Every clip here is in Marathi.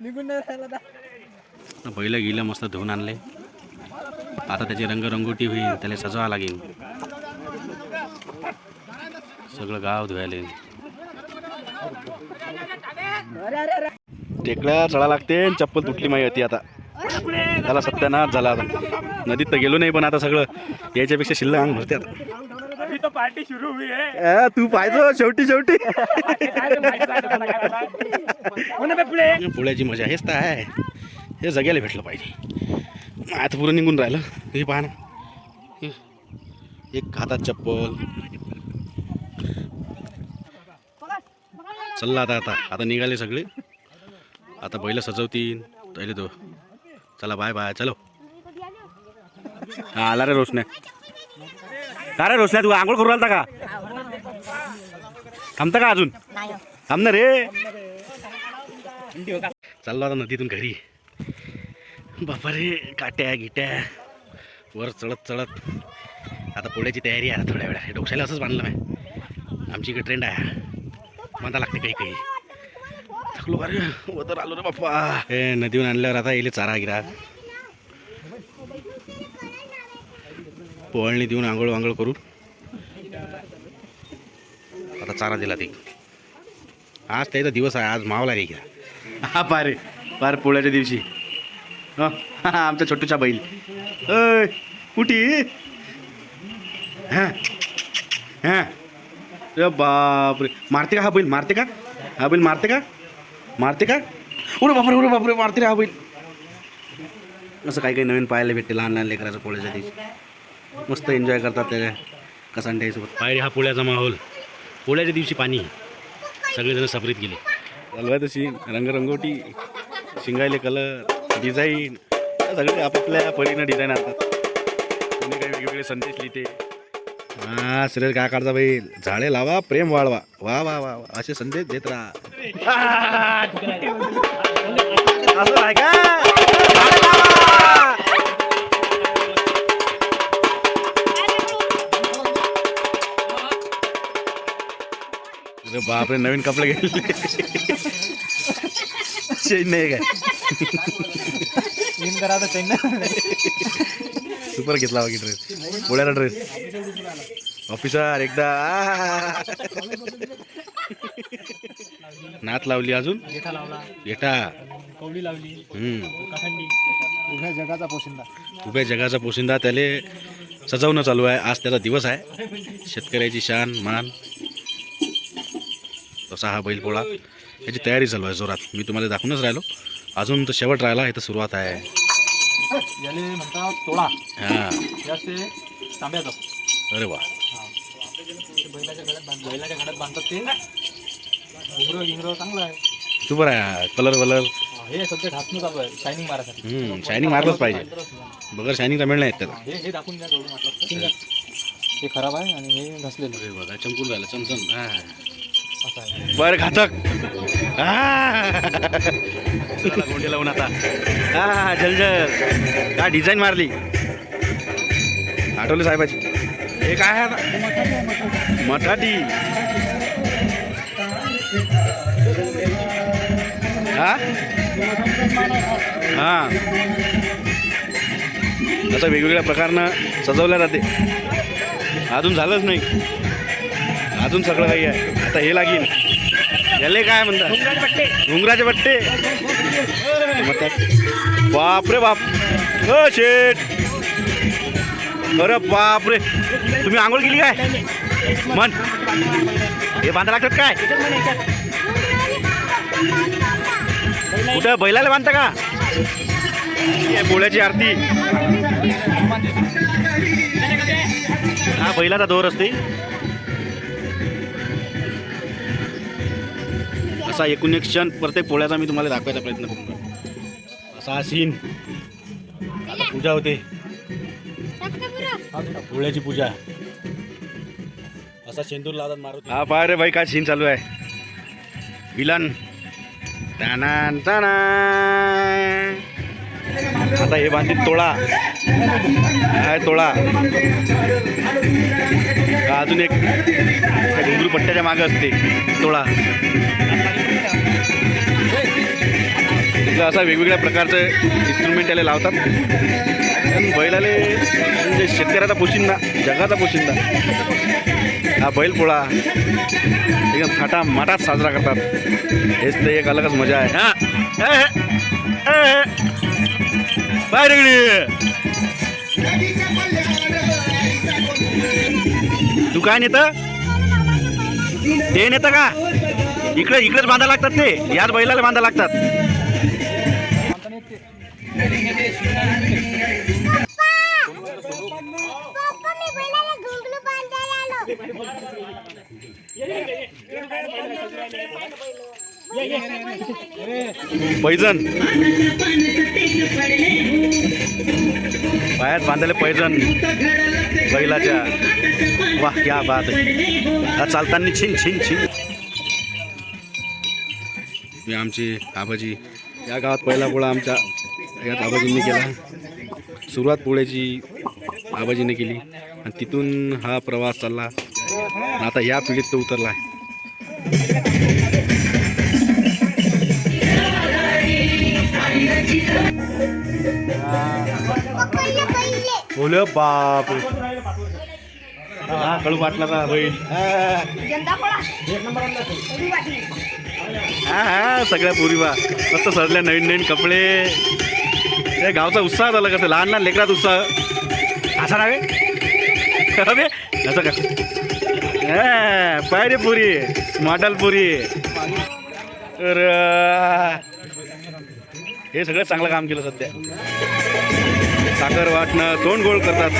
निघून नाही राहिला ना. बैल गिलं मस्त धुवून आणले. आता त्याची रंगरंगोटी होईल त्याला सजवा लागेल. सगळं गाव धुवायले. टेकड्या चढा लागते आणि चप्पल तुटली माही होती आता. त्याला सत्यानाश झाला आता. नदीत तर गेलो नाही पण आता सगळं याच्यापेक्षा शिल्लक अंग भरते आता तो पार्टी शुरू हुई है। तू पाहिजो शेवटी शेवटी। होना बे पुढे पुण्याची मजा हेच तर आहे. हे जग्याला भेटलं पाहिजे. आता पुरं निघून राहिलं. हे पहा ना. हे. एक हातात चप्पल. चलला आता आता. आता निघाले सगळे. आता बैल सजवतील. पहिले तो. चला बाय बाय. चलो. हा आला रे रोशने. का रे तू आंघोळ करू आलता का? थांबता का अजून? थांब ना रे. चाललो आता नदीतून घरी. बापा रे काट्या गिट्या. वर चढत चढत. आता पोळ्याची तयारी आहे थोड्या वेळा डोक्याला असंच बांधलं मी. आमची इकडे ट्रेंड आहे. म्हणता लागते काही काही. थकलो अरे वदर आलो रे बाप्पा हे नदीहून आणल्यावर आता येईल चारा गिरा. पोळणी देऊन आंघोळ वांघोळ करून आता चारा दिला ते. आज त्याचा दिवस आहे आज मावला रे घ्या हा पारे पार पोळ्याच्या दिवशी. हां आमचा छोटूचा बैल. अय कुठी? हां हां. अरे बापरे. मारते का हा बैल? मारते का? हा बैल मारते का? मारते का? उरे बापरे उरे बापरे मारते रे हा बैल. असं काही काही नवीन पाहायला भेटते लहान लहान लेकराचं पोळ्याच्या दिवशी. मस्त एन्जॉय करतात त्या कसांड्यासोबत. पायरी हा पोळ्याचा माहोल. पोळ्याच्या दिवशी पाणी सगळेजण सफरीत गेले. चालवाय तशी रंगरंगोटी शिंगायले कलर डिझाईन सगळे आपापल्या परीनं डिझाईन असतात कोणी काही वेगवेगळे संदेश लिहिते. हा सुरेश काय काढता बाई झाडे लावा प्रेम वाढवा. वा वा वा वा. असे संदेश देत राहा. अरे बापरे नवीन कपडे घेतले. चेंज नाही काय? करा सुपर घेतला बाकी ड्रेस पुण्याला ड्रेस ऑफिसर एकदा. नात लावली अजून? जेठा लावला. येटा कवडी लावली. हम्म. उभ्या जगाचा पोशिंदा. उभ्या जगाचा पोशिंदा. त्याले सजवणं चालू आहे. आज त्याचा दिवस आहे. शेतकऱ्याची शान मान. तसा हा बैलपोळा याची तयारी चालू आहे जोरात. मी तुम्हाला दाखवूनच राहिलो. अजून तर शेवट राहिला हे तर सुरुवात आहे. हां. अरे वा. ते. चांगलं आहे. कलर वलर? हा, सध्या चालू आहे शायनिंग मारासाठी शायनिंग मारलंच पाहिजे. बगर शायनिंग मिळणार नाही त्याला. हे हे दाखवून द्या. हे खराब आहे आणि हे घासलेलं बघा चमकून राहिलं चमचम. हां. बर घातक. गोंडे लावून आता. हा जलजल. काय डिझाईन मारली? आठवले साहेबाची. हे काय आता? मठाटी. हा? हा. असं वेगवेगळ्या प्रकारनं सजवल्या जाते. अजून झालंच नाही. अजून सगळं काही आहे. आता हे लागेल. याले काय म्हणतात? घुंगराचे बट्टे म्हणतात बापरे बाप. अ शेट अरे बापरे. तुम्ही आंघोळ केली काय? मन. हे बांधा लागतात काय? कुठं? बैलाला बांधता का? हे पोळ्याची आरती. हा बैलाचा दोर असते. असा एकूण एक क्षण प्रत्येक पोळ्याचा मी तुम्हाला दाखवायचा प्रयत्न करतो असा हा सीन आता पूजा होते. पोळ्याची पूजा. असा शेंदूर लावतात मारू हा पाय रे भाई काय सीन चालू आहे. विलन तानान ताना आता हे बांधित तोळा. हाय तोळा. अजून एक घुंगरू पट्ट्याच्या मागं असते. तोळा असा वेगवेगळ्या प्रकारचं इन्स्ट्रुमेंट याला लावतात. आणि बैलाले म्हणजे शेतकऱ्याचा पोशिंदा जगाचा पोशिंदा. हा बैलपोळा एकदम थाटा माटात साजरा करतात. हेच तर एक अलगच मजा आहे. हा. बाहेर इकडे. तू काय नेतं? ते नेतं का? इकडे इकडेच बांधा लागतात ते. याच बैलाला बांधा लागतात. पैजण. पायात बांधलेले पैजण बैलाच्या. वा क्या बात आहे. चालताना छिन छिन छिन. हे आमचे आबाजी या गावात पहिला पोळा आमच्या यात आबाजींनी केला. सुरुवात पोळ्याची आबाजीने केली. आणि तिथून हा प्रवास चालला. आता या पिढीत तो उतरला बोल बाप हा कळू वाटला का? बैल हा हा, हा सगळ्या पोरी बा मस्त सजल्या नवीन नवीन कपडे. हे गावचा उत्साह झाला कसं? लहान लहान लेकरात उत्साह. असा नावे अबे असं का? हा, पाय रे पुरी. मॉडल पुरी. तर हे सगळं चांगलं काम केलं सध्या. साखर वाटणं तोंड गोळ करतात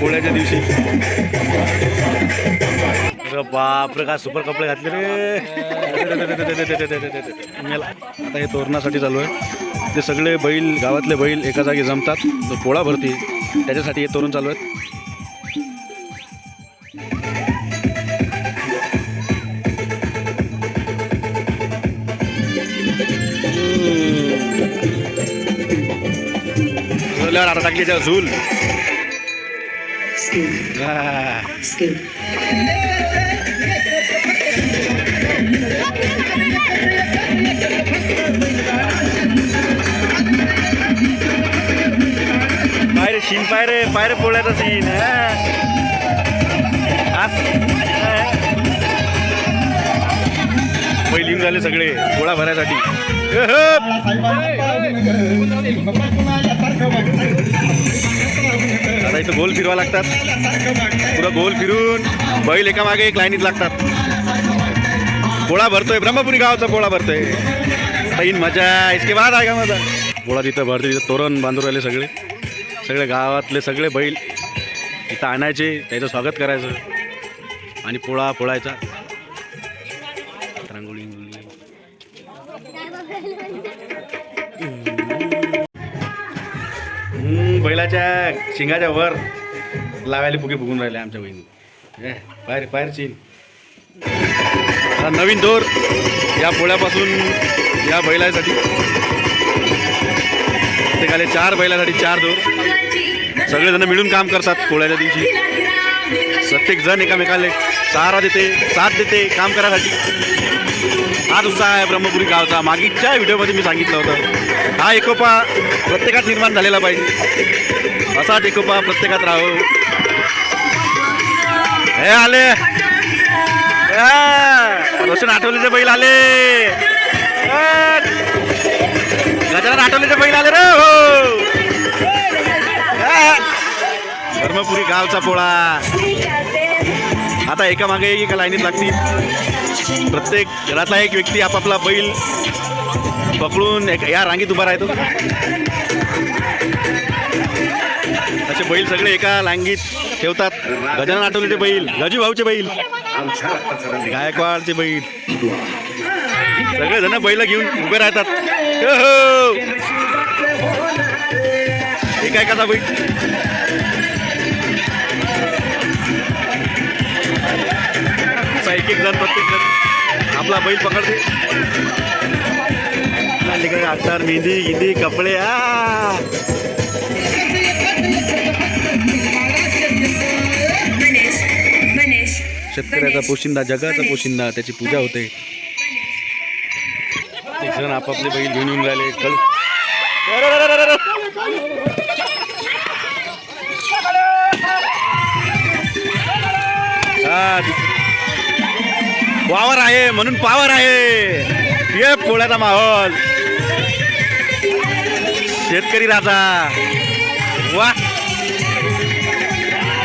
पोळ्याच्या दिवशी. अरे बाप रे सुपर कपडे घातले रे. मेला. आता हे तोरणासाठी चालू आहे. ते सगळे बैल गावातले बैल एका जागी जमतात. तो पोळा भरती. त्याच्यासाठी हे तोरण चालू आहेत झुल्यावर आता टाकली त्या झूल हा. पाय रे शीन पाय रे पाय रे पोळ्याचा सीन बैल येऊन झाले सगळे पोळा भरायसाठी. आता इथं गोल फिरवा लागतात. पुरा गोल फिरून बैल एका मागे एक लाईनीत लागतात. गोळा भरतोय ब्रह्मपुरी गावचा पोळा भरतोय. तीन मजा इसके बाद आहे का माझा पोळा तिथं भरते तिथं तोरण बांधून राहिले सगळे. सगळे गावातले सगळे बैल इथं आणायचे त्याचं स्वागत करायचं. आणि पोळा पोळायचा. बैलाच्या शिंगाच्या वर लावायला फुगे फुगून राहिले आमच्या बहिणी पायर बाहेर बाहेर चीन. नवीन दोर या पोळ्यापासून या बैलासाठी. प्रत्येकाले चार बैलासाठी चार दोर. सगळेजण मिळून काम करतात पोळ्याच्या दिवशी. प्रत्येक जण एकामेकाला सहारा देते साथ देते काम करायसाठी. हा उत्साह आहे ब्रह्मपुरी गावचा मागीच्या व्हिडिओमध्ये मी सांगितलं होतं. हा एकोपा प्रत्येकात निर्माण झालेला पाहिजे असाच एकोपा प्रत्येकात राहो. हे आले. रोशन आठवलेचे बैल आले. गजानन आठवलेचे बैल आले रे हो. धर्मपुरी गावचा पोळा. आता एका मागे एक एका लाईनीत लागतील. प्रत्येक घरातला एक व्यक्ती आपापला बैल पकडून एक या रांगेत उभा राहतो. असे बैल सगळे एका रांगीत ठेवतात. गजानन आठवलेचे बैल गजू भाऊचे बैल गायकवाडचे बैल. सगळेजण बैल घेऊन उभे राहतात. हो, हो. हे काय एका एकाचा बैल. एक एक जण प्रत्येक जण आपला बैल पकडते. अलीकडे अत्तर मेहंदी गिंदी कपडे शेतकऱ्याचा पोशिंदा जगाचा पोशिंदा त्याची पूजा होते. जण आपापले बैल घेऊन येऊन राहिले. हा, दिस- वावर आहे म्हणून पावर आहे. ये पोळ्याचा माहोल. शेतकरी राजा. वा.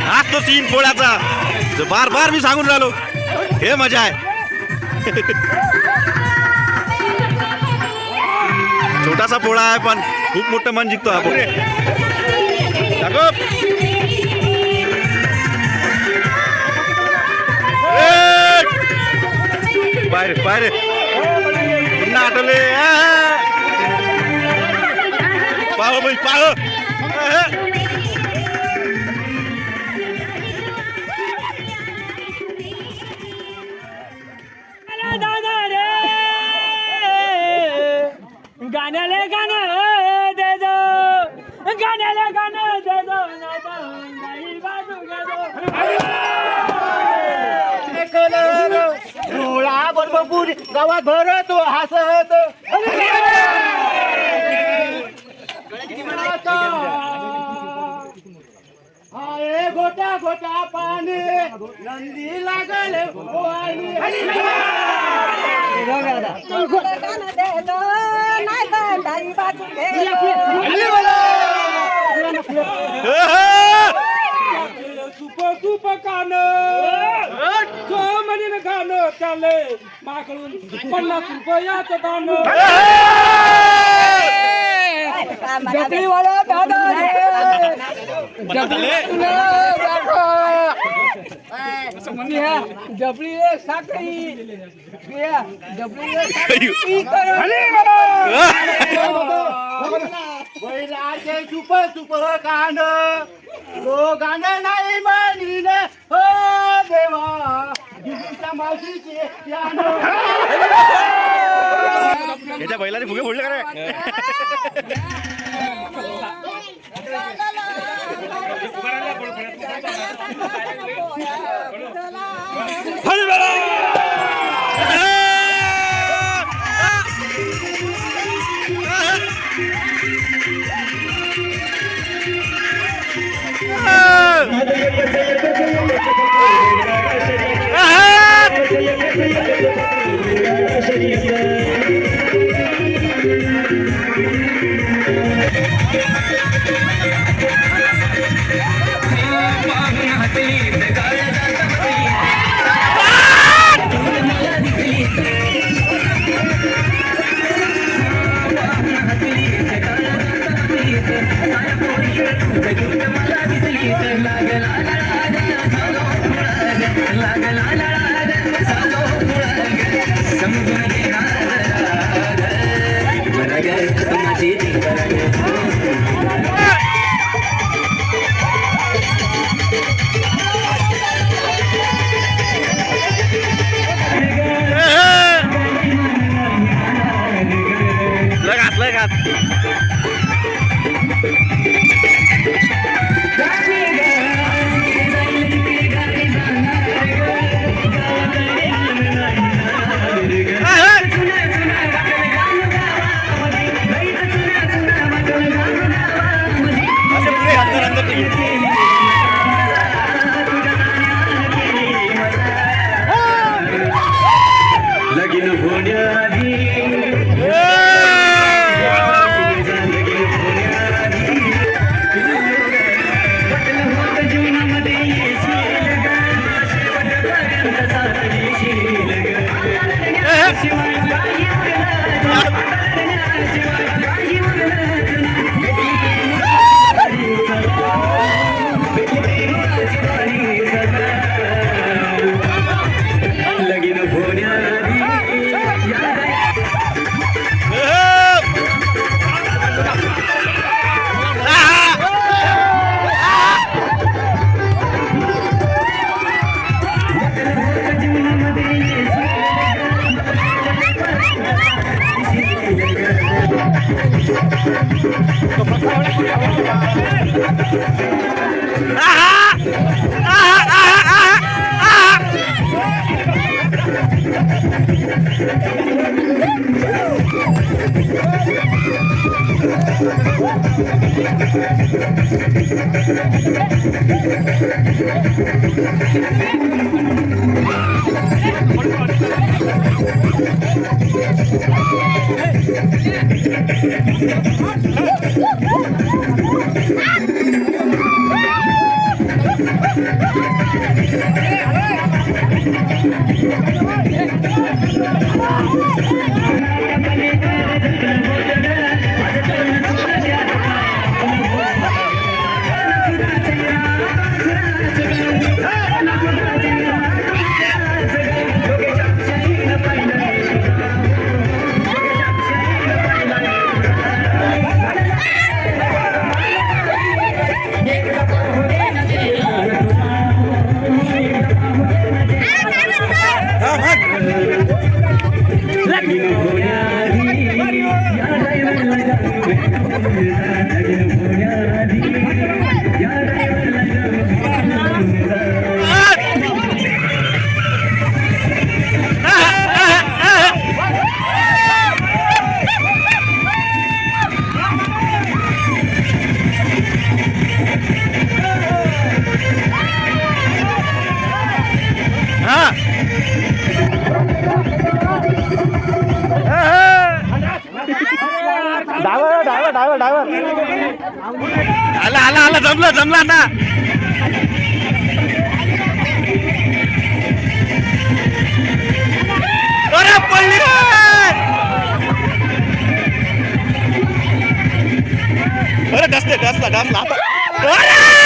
हाच तो सीन पोळ्याचा. बार बार मी सांगून राहिलो. हे मजा आहे. छोटासा पोळा आहे पण खूप मोठं मन जिंकतो आपण दाखव. रे बाहेर बाहेर पुन्हा आठवले. पाह बाई पाह. दादा रे. गाण्याला गाणं दे दो. गाण्याला गाणं दे दो. नाही बाजू डोळा बरोबर पुरी गावात भरतो हसत हाय गोटा गोटा पाणी नंदी लागल. सुप सुप कानं. तो म्हणीन गाणं चालले माकडून पन्नास रुपयाचं दान जपली वाला दादा जबली साखरी जबली बैलाचे सुप सुप कान तो गाण नाही मानीन हो देवा जिजूच्या मावशीचे यानं. याच्या बैलाने फुगे फोडले का रे लगात हा जमलं जमलं आता अरे पडली रे अरे डसते डसला डसला आता अरे